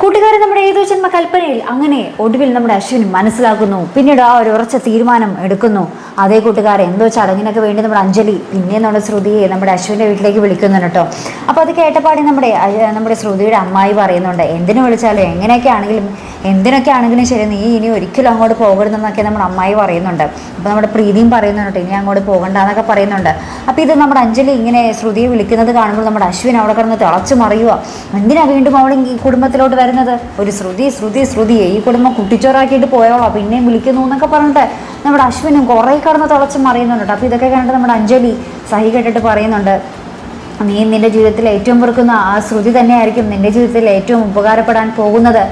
കൂട്ടുകാരെ നമ്മുടെ ഏതോ ജന്മ കൽപ്പനയിൽ അങ്ങനെ ഒടുവിൽ നമ്മുടെ അശ്വിൻ മനസ്സിലാക്കുന്നു. പിന്നീട് ആ ഒരു ഉറച്ച തീരുമാനം എടുക്കുന്നു. അതേ കൂട്ടുകാർ എന്തോ ചടങ്ങിനൊക്കെ വേണ്ടി നമ്മുടെ അഞ്ജലി പിന്നെ നമ്മുടെ ശ്രുതിയെ നമ്മുടെ അശ്വിന്റെ വീട്ടിലേക്ക് വിളിക്കുന്നുണ്ട് കേട്ടോ. അപ്പോൾ അത് കേട്ടപാടി നമ്മുടെ നമ്മുടെ ശ്രുതിയുടെ അമ്മായി പറയുന്നുണ്ട് എന്തിനു വിളിച്ചാലും എങ്ങനെയൊക്കെ ആണെങ്കിലും എന്തിനൊക്കെ ആണെങ്കിലും ശരി നീ ഇനി ഒരിക്കലും അങ്ങോട്ട് പോകരുതെന്നൊക്കെ നമ്മുടെ അമ്മായി പറയുന്നുണ്ട്. അപ്പോൾ നമ്മുടെ പ്രീതിയും പറയുന്നുണ്ട് ഇനി അങ്ങോട്ട് പോകണ്ട എന്നൊക്കെ പറയുന്നുണ്ട്. അപ്പോൾ ഇത് നമ്മുടെ അഞ്ജലി ഇങ്ങനെ ശ്രുതിയെ വിളിക്കുന്നത് കാണുമ്പോൾ നമ്മുടെ അശ്വിൻ അവിടെ കിടന്ന് തിളച്ചു മറിയുക എന്തിനാ വീണ്ടും അവൾ ഈ കുടുംബത്തിലോട്ട് വരുന്നത്? ഒരു ശ്രുതി ശ്രുതി ശ്രുതിയെ ഈ കുടുംബം കുട്ടിച്ചോറാക്കിയിട്ട് പോയോളാം പിന്നെയും വിളിക്കുന്നു എന്നൊക്കെ പറഞ്ഞിട്ട് നമ്മുടെ അശ്വിനും കുറേ കടന്ന് തിളച്ച് മറിയുന്നുണ്ട്. അപ്പോൾ ഇതൊക്കെ കണ്ടിട്ട് നമ്മുടെ അഞ്ജലി സഹി കേട്ടിട്ട് പറയുന്നുണ്ട് നീ നിന്റെ ജീവിതത്തിൽ ഏറ്റവും വെറുക്കുന്ന ആ ശ്രുതി തന്നെയായിരിക്കും നിന്റെ ജീവിതത്തിൽ ഏറ്റവും ഉപകാരപ്പെടാൻ പോകുന്നത്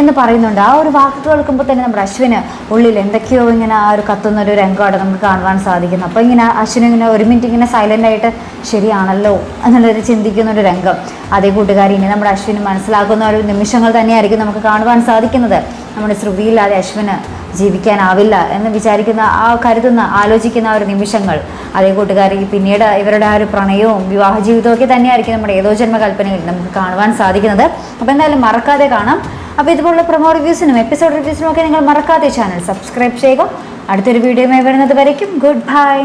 എന്ന് പറയുന്നുണ്ട്. ആ ഒരു വാക്ക് കേൾക്കുമ്പോൾ തന്നെ നമ്മുടെ അശ്വിന് ഉള്ളിൽ എന്തൊക്കെയോ ഇങ്ങനെ ആ ഒരു കത്തുന്ന ഒരു രംഗമാണ് നമുക്ക് കാണുവാൻ സാധിക്കുന്നത്. അപ്പോൾ ഇങ്ങനെ അശ്വിന് ഇങ്ങനെ ഒരു മിനിറ്റ് ഇങ്ങനെ സൈലന്റ് ആയിട്ട് ശരിയാണല്ലോ എന്നുള്ളൊരു ചിന്തിക്കുന്ന ഒരു രംഗം. അതേ കൂട്ടുകാരി ഇനി നമ്മുടെ അശ്വിന് മനസ്സിലാക്കുന്ന ഒരു നിമിഷങ്ങൾ തന്നെയായിരിക്കും നമുക്ക് കാണുവാൻ സാധിക്കുന്നത്. നമ്മുടെ ശ്രുതിയില്ലാതെ അശ്വിന് ജീവിക്കാനാവില്ല എന്ന് വിചാരിക്കുന്ന ആ കരുതുന്ന ആലോചിക്കുന്ന ആ ഒരു നിമിഷങ്ങൾ. അതേ കൂട്ടുകാരി പിന്നീട് ഇവരുടെ ആ ഒരു പ്രണയവും വിവാഹ ജീവിതവും ഒക്കെ തന്നെയായിരിക്കും നമ്മുടെ ഏതോ ജന്മകൽപ്പനയിൽ നമുക്ക് കാണുവാൻ സാധിക്കുന്നത്. അപ്പോൾ എന്തായാലും മറക്കാതെ കാണാം. അപ്പോൾ ഇതുപോലുള്ള പ്രൊമോ റിവ്യൂസിനും എപ്പിസോഡ് റിവ്യൂസിനും ഒക്കെ നിങ്ങൾ മറക്കാതെ ചാനൽ സബ്സ്ക്രൈബ് ചെയ്യുക. അടുത്തൊരു വീഡിയോയുമായി വരുന്നത് വരയ്ക്കും. Good bye.